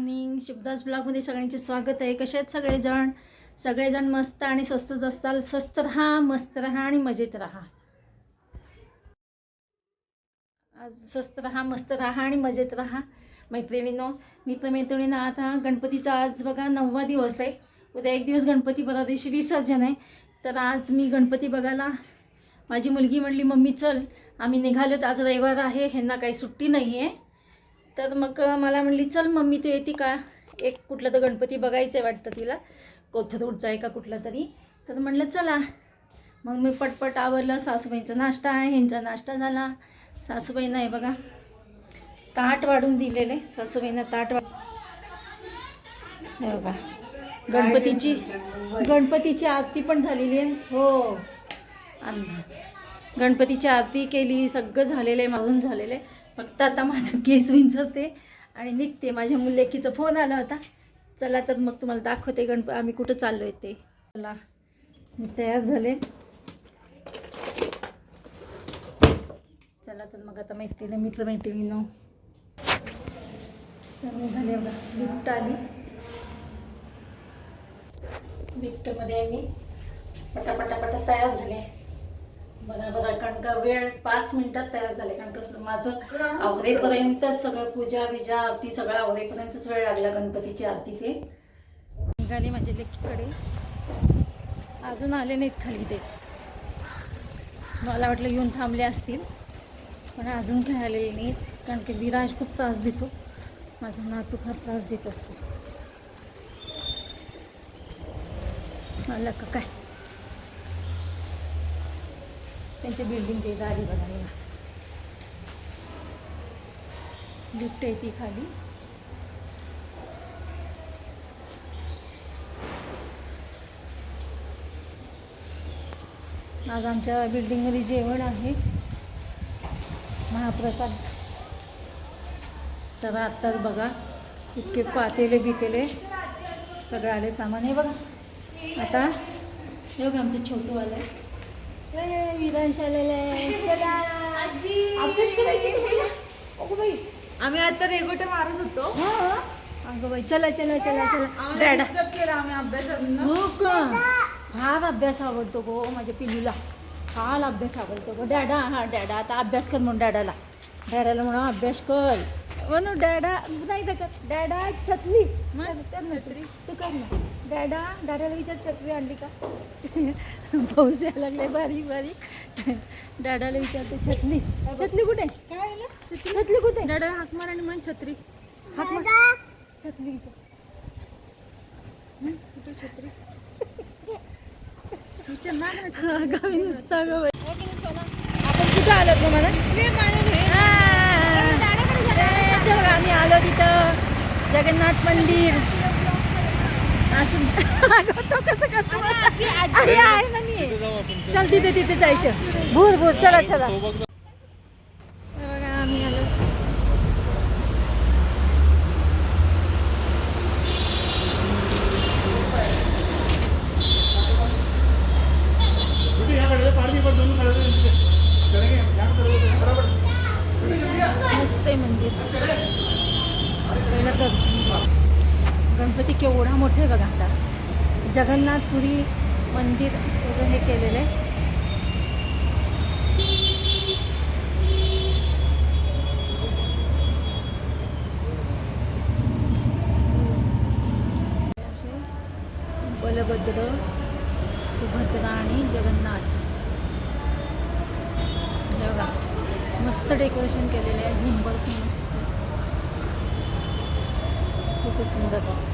Morning शुभदास ब्लॉगमध्ये सगळ्यांचे स्वागत आहे. कसे आहेत सगळेजण? सगळेजण मस्त आणि स्वस्तच असताल. स्वस्त राहा मस्त राहा आणि मजेत राहा. आज स्वस्त राहा मस्त राहा आणि मजेत राहा. मैत्रिणीनो मित्रमैत्रिणीनं आता गणपतीचा आज बघा नववा दिवस आहे. उद्या एक दिवस गणपती परवा दिवशी विसर्जन आहे. तर आज मी गणपती बघायला माझी मुलगी म्हणली मम्मी चल. आम्ही निघालोत. आज रविवार आहे. ह्यांना काही सुट्टी नाही आहे तर मग मला म्हणली चल मम्मी तू येते का? एक कुठला तर गणपती बघायचं आहे वाटतं तिला. कोथरूडचा आहे का कुठला तरी. तर म्हणलं चला. मग मी पटपट आवरलं सासूबाईंचा नाश्ता आहे ह्यांचा नाश्ता झाला. सासूबाईंना आहे बघा ताट वाढून दिलेले. सासूबाईंना ताट वाढ बघा गणपतीची गणपतीची आरती पण झालेली आहे. हो. अंधा गणपतीची आरती केली सगळं झालेलं आहे मागून झालेलं आहे. फक्त आता माझं केस विंचरते आणि निघते. माझ्या मुलेकीचा फोन आला होता. चला तर मग तुम्हाला दाखवते गणप आम्ही कुठं चाललो आहे ते. चला मी तयार झाले. चला तर मग आता मैत्रिणी मित्र मैत्रिणीनं चल झाले बघा लिफ्ट आली. लिफ्टमध्ये आम्ही पटापटापटा तयार झाले. बघा बघा कारण का वेळ पाच मिनिटात तयार झाले. कारण कसं माझं आवरेपर्यंत सगळं पूजा बिजा आरती सगळं आवरेपर्यंतच वेळ लागला गणपतीची आरती ते. निघाली माझ्या लेकीकडे अजून आले नाहीत खाली ते. मला वाटलं येऊन थांबले असतील. पण अजून काही आलेले नाहीत. कारण की विराज खूप त्रास देतो. माझा नातू फार त्रास देत असतो. आलं का काय? त्यांच्या बिल्डिंगच्या इथं आली बघा मला लिफ्ट आहे ती खाली. आज आमच्या बिल्डिंगमध्ये जेवण आहे. महाप्रसाद. तर आत्ताच बघा इतके पातेले बितेले. सगळं आले सामान. हे बघा. आता हे बघा आमचं छोटू आलं आम्ही आता रेगोटे मारत होतो. अगं बाई चला चला चला चला. डॅडा केला आम्ही अभ्यासात हो का? फार अभ्यास आवडतो गो माझ्या पिल्लूला फार अभ्यास आवडतो गो. डॅडा हा डॅडा आता अभ्यास कर म्हणून डॅडाला. डॅडाला म्हणून अभ्यास कर. म्हणून डॅडा नाही तर डॅडा छत्री. मग? तू तू कर ना. डॅडा डॅडाला विचार छत्री आणली का? पाऊस यायला लागलाय बारीक बारीक डॅडाला विचारते छत्री छत्री कुठे? काय छत्री कुठे? डॅडा हाक मार आणि मग छत्री. हाक मार. छत्री विचार? कुठे छत्री? विचार ना गावी नुसता. आपण कुठं आलो तुम्हाला आम्ही आलो तिथं. जगन्नाथ मंदिर. असं अगं, तो कसं करतो? अरे आहे ना मी. चल. तिथे तिथे जायचं. भूर भूर चला चला. हे बघा आम्ही आलो. मस्त आहे मंदिर पहिलं दर्शन गणपती केवढा मोठे बघा आता. जगन्नाथपुरी मंदिर त्याचं हे केलेलं आहे. असे बलभद्र सुभद्रा आणि जगन्नाथ. बघा मस्त डेकोरेशन केलेलं आहे. झुंबर पण मस्त. खूपच सुंदर.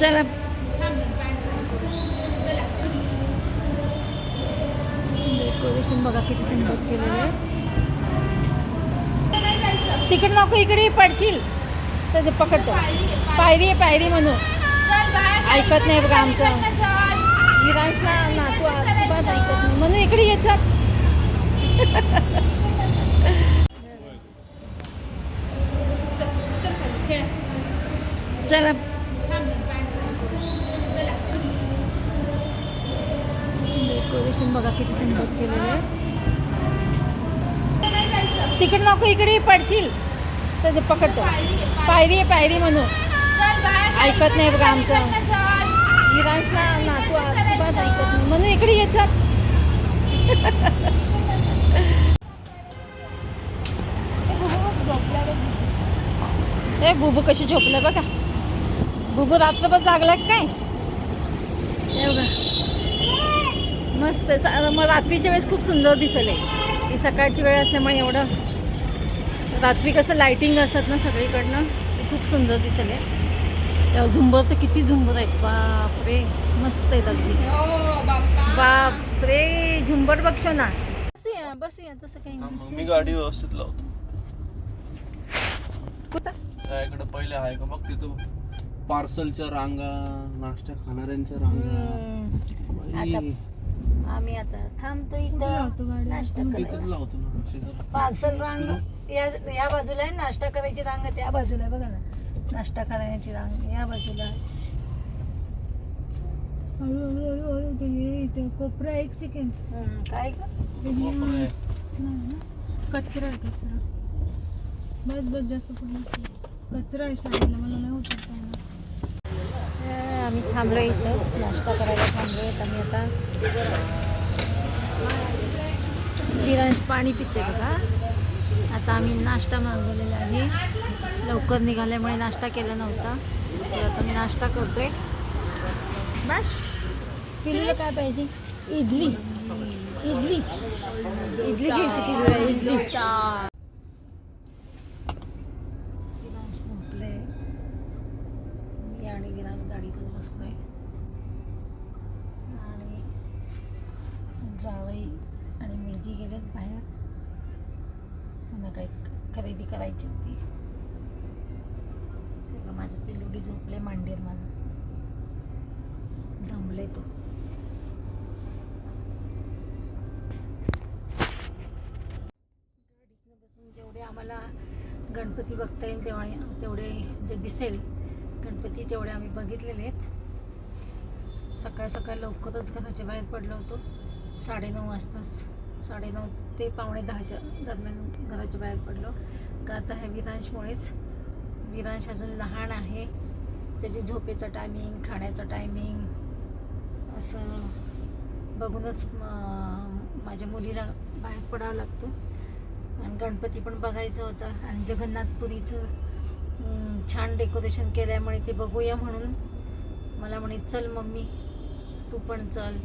चला. डेकोरेशन बघा किती सुंदर केलेलं आहे. तिकडे नको इकडे पडशील. त्याचे पकडतो. पायरी आहे पायरी म्हणून. ऐकत नाही बघा आमचं. विरांशला नातू अजिबात ऐकत नाही. म्हणून इकडे जा चला. नको इकडे पडशील. त्याचे पकडतो. पायरी आहे पायरी म्हणून. ऐकत नाही बघा आमचं. विरांशला नातू अजिबात ऐकत नाही. म्हणून इकडे येत जा ए बुबू कशी झोपलं बघा. बुबू रात्रभर जागला काय? बघा. मस्त मग रात्रीच्या वेळेस खूप सुंदर दिसले ती सकाळची वेळ असल्यामुळे एवढं रात्री कसं लाईटिंग असतात ना सगळीकडनं. ते खूप सुंदर दिसले तेव्हा झुंबर तर किती झुंबर आहेत. बापरे. मस्त आहेत अगदी. बापरे. झुंबर बघशो ना. बसूया बसूया. तसं काही मी गाडी व्यवस्थित लावतो. कुठं? त्या पहिले आहे का बघ तिथं. पार्सलच्या रांगा नाश्ता खाणाऱ्यांच्या रांगा. आम्ही आता थांबतो इथं. नाश्ता करायला. पार्सल रांग या या बाजूला आहे नाश्ता करायची रांग त्या बाजूला आहे बघा ना. नाश्ता करण्याची रांग या बाजूला आहे. हळूहळू कोपरा एक सेकंड काय. कचरा आहे कचरा. बस बस जास्त कचरा आहे साईडला मला नाही उतरता थांबलो इथं. नाश्ता करायला थांबलो आम्ही आता. विरांश पाणी पिते बघा. आता आम्ही नाश्ता मागवलेला आहे. लवकर निघाल्यामुळे नाश्ता केला नव्हता. तर आता मी नाश्ता करतोय. बस. पिल्लं काय पाहिजे? इडली. इडली. इडली घ्यायची किलो इडली विरांश झोपले मी आणि विरांश गाडीतच बसलोय आणि जावई आणि मुलगी गेलेत बाहेर त्यांना काही खरेदी ते माझं पिलुडी झोपले मांडीर माझं. दमले तो. बसून जेवढे आम्हाला गणपती बघता येईल तेव्हा तेवढे जे दिसेल गणपती तेवढे आम्ही बघितलेले आहेत. सकाळ सकाळ लवकरच घराच्या बाहेर पडलो होतो. साडेनऊ वाजताच. साडेनऊ ते पावणे दहाच्या दरम्यान घराच्या बाहेर पडलो. का आता ह्या विरांशमुळेच. विरांश अजून लहान आहे. त्याची झोपेचं टायमिंग खाण्याचं टायमिंग असं बघूनच माझ्या मुलीला बाहेर पडावं लागतं. आणि गणपती पण बघायचं होतं. आणि जगन्नाथपुरीचं छान डेकोरेशन केल्यामुळे ते बघूया म्हणून. मला म्हणे चल मम्मी तू पण चल.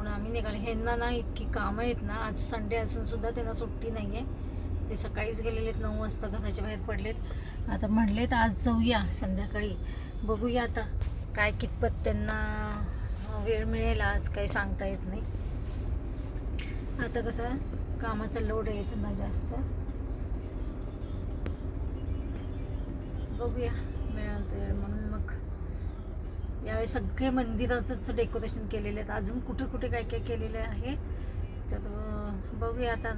म्हणून आम्ही निघाले. ह्यांना ना इतकी कामं आहेत ना आज संडे असून सुद्धा त्यांना सुट्टी नाही आहे ते सकाळीच गेलेले आहेत नऊ वाजता घराच्या बाहेर पडलेत. आता म्हणलेत आज जाऊया संध्याकाळी. बघूया आता काय कितपत त्यांना वेळ मिळेल आज काही सांगता येत नाही. आता कसं कामाचा लोड आहे त्यांना जास्त. बघूया मिळेल तर म्हणून. यावेळी सगळे मंदिराचंच डेकोरेशन केलेले आहेत. अजून कुठे कुठे काय काय केलेलं आहे तर बघूया आता.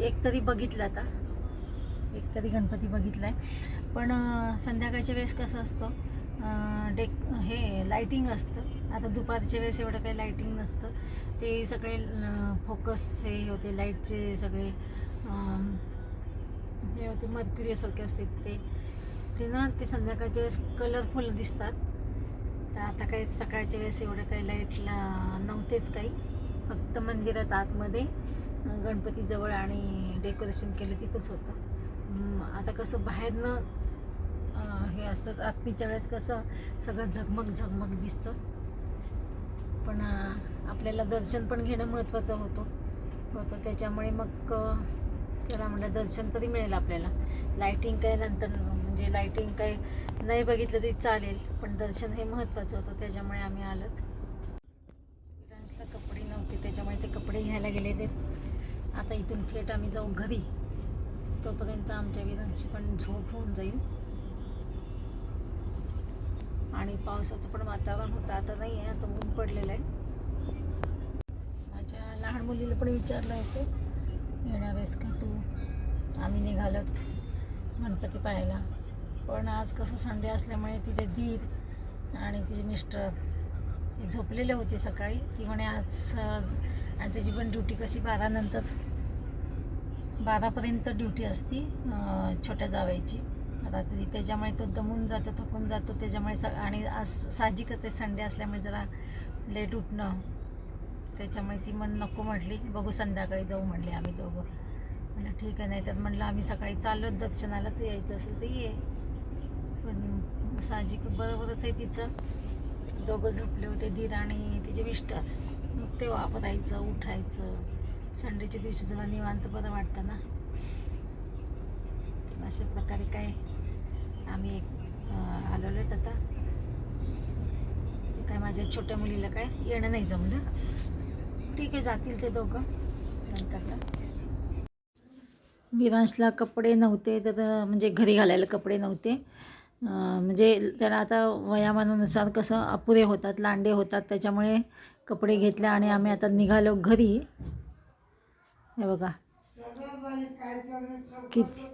एक तरी बघितलं आता. एक तरी गणपती बघितला आहे पण संध्याकाळच्या वेळेस कसं असतं डेक हे लाईटिंग असतं. आता दुपारच्या वेळेस एवढं काही लाईटिंग नसतं. ते सगळे फोकस हे होते लाईटचे सगळे हे होते मर्क्युरीसारखे असतात ते. ते ना ते संध्याकाळच्या वेळेस कलरफुल दिसतात. तर आता काही सकाळच्या वेळेस एवढं काही लाईटला नव्हतेच काही. फक्त मंदिरात आतमध्ये गणपतीजवळ आणि डेकोरेशन केलं तिथंच होतं. आता कसं बाहेरनं हे असतं आत्मीच्या वेळेस कसं सगळं झगमग झगमग दिसतं. पण आपल्याला दर्शन पण घेणं महत्त्वाचं होतं. होतं त्याच्यामुळे मग चला म्हटलं दर्शन तरी मिळेल आपल्याला. लाईटिंग काय नंतर म्हणजे लाईटिंग काही नाही बघितलं तरी चालेल पण दर्शन हे महत्त्वाचं होतं त्याच्यामुळे आम्ही आलोत. विरांशला कपडे नव्हते त्याच्यामुळे ते कपडे घ्यायला गेले ते आता इथून थेट आम्ही जाऊ घरी. तोपर्यंत आमच्या विरांशी पण झोप होऊन जाईल. आणि पावसाचं पण वातावरण होतं आता नाही आहे आता ऊन पडलेलं आहे. माझ्या लहान मुलीला पण विचारलं होतं येणार आहेस का तू? आम्ही निघालोत गणपती पाहायला. पण आज कसं संडे असल्यामुळे तिचे दीर आणि तिचे मिस्टर हे झोपलेले होते सकाळी. ती म्हणे आज सहज आणि त्याची पण ड्युटी कशी? बारानंतर बारापर्यंत ड्युटी असती छोट्या जावायची. रात्री त्याच्यामुळे तो दमून जातो थकून जातो. त्याच्यामुळे स आणि आज साहजिकच आहे संडे असल्यामुळे जरा लेट उठणं. त्याच्यामुळे ती म्हण नको म्हटली बघू संध्याकाळी जाऊ म्हटले आम्ही दोघं. म्हटलं ठीक आहे. नाही तर म्हणलं आम्ही सकाळी चाललो दर्शनाला तर यायचं असेल तर ये. साहजिक बरोबरच आहे तिचं. दोघं झोपले होते धीर आणि तिचे मिस्टर. मग ते वापरायचं उठायचं. संडेच्या दिवशी जरा निवांत बरं वाटतं ना. तर अशा प्रकारे काय आम्ही एक आलेलो आहेत आता. काय माझ्या छोट्या मुलीला काय येणं नाही जमलं. ठीक आहे जातील ते दोघं. करता विरांशला कपडे नव्हते तर म्हणजे घरी घालायला कपडे नव्हते. म्हणजे त्याला आता वयामानानुसार कसं अपुरे होतात लांडे होतात त्याच्यामुळे कपडे घेतले आणि आम्ही आता निघालो घरी. हे बघा. किती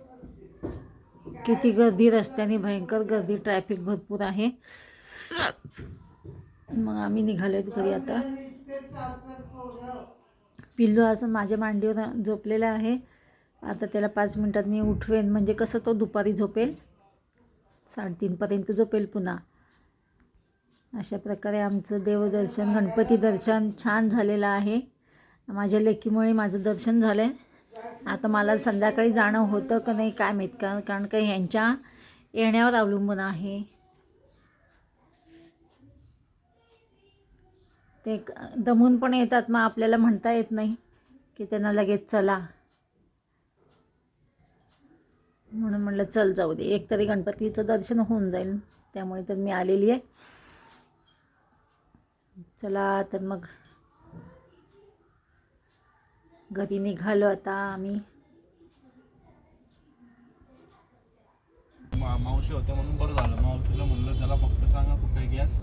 किती गर्दी रस्त्याने भयंकर गर्दी ट्रॅफिक भरपूर आहे. मग आम्ही निघालो घरी आता. पिल्लू असं माझ्या मांडीवर झोपलेला आहे. आता त्याला पाच मिनटात मी उठवेन. म्हणजे कसं तो दुपारी झोपेल? साडेतीनपर्यंत झोपेल पुन्हा. अशा प्रकारे आमचं देवदर्शन गणपती दर्शन छान झालेलं आहे. माझ्या लेकीमुळे माझं दर्शन झालं आहे आता मला संध्याकाळी जाणं होतं का नाही काय माहीत कारण कारण का ह्यांच्या येण्यावर अवलंबून आहे. ते दमून पण येतात मग आपल्याला म्हणता येत नाही की त्यांना लगेच चला. म्हणून म्हणलं चल जाऊ दे. एक तरी गणपतीचं दर्शन होऊन जाईल. त्यामुळे तर मी आलेली आहे. चला तर मग घरी निघालो आता आम्ही. मावशी होत्या म्हणून बरं झालं. मावशीला म्हणलं त्याला फक्त सांगा कुठे गॅस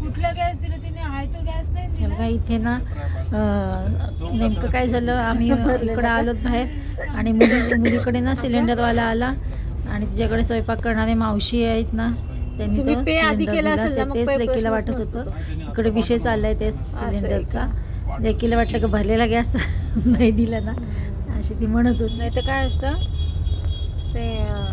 कुठला गॅस दिला तिने? आहे तो गॅस नाही दिला? बघा इथे ना अं, नेमकं काय झालं आम्ही इकडे आलो बाहेर आणि मुली मुलीकडे ना सिलेंडरवाला आला आणि तिच्याकडे स्वयंपाक करणारे मावशी आहेत ना त्यांनी तुम्ही तो आधी सिलेंडर केला दिला. असेल ना, ते- मग तेच लेकीला प्रश्नच वाटत होतं. इकडे विषय चाललाय तेच आहे सिलेंडरचा. लेकीला वाटलं की भरलेला गॅस नाही दिला ना अशी ती म्हणत होती. नाही तर काय असतं? ते अं,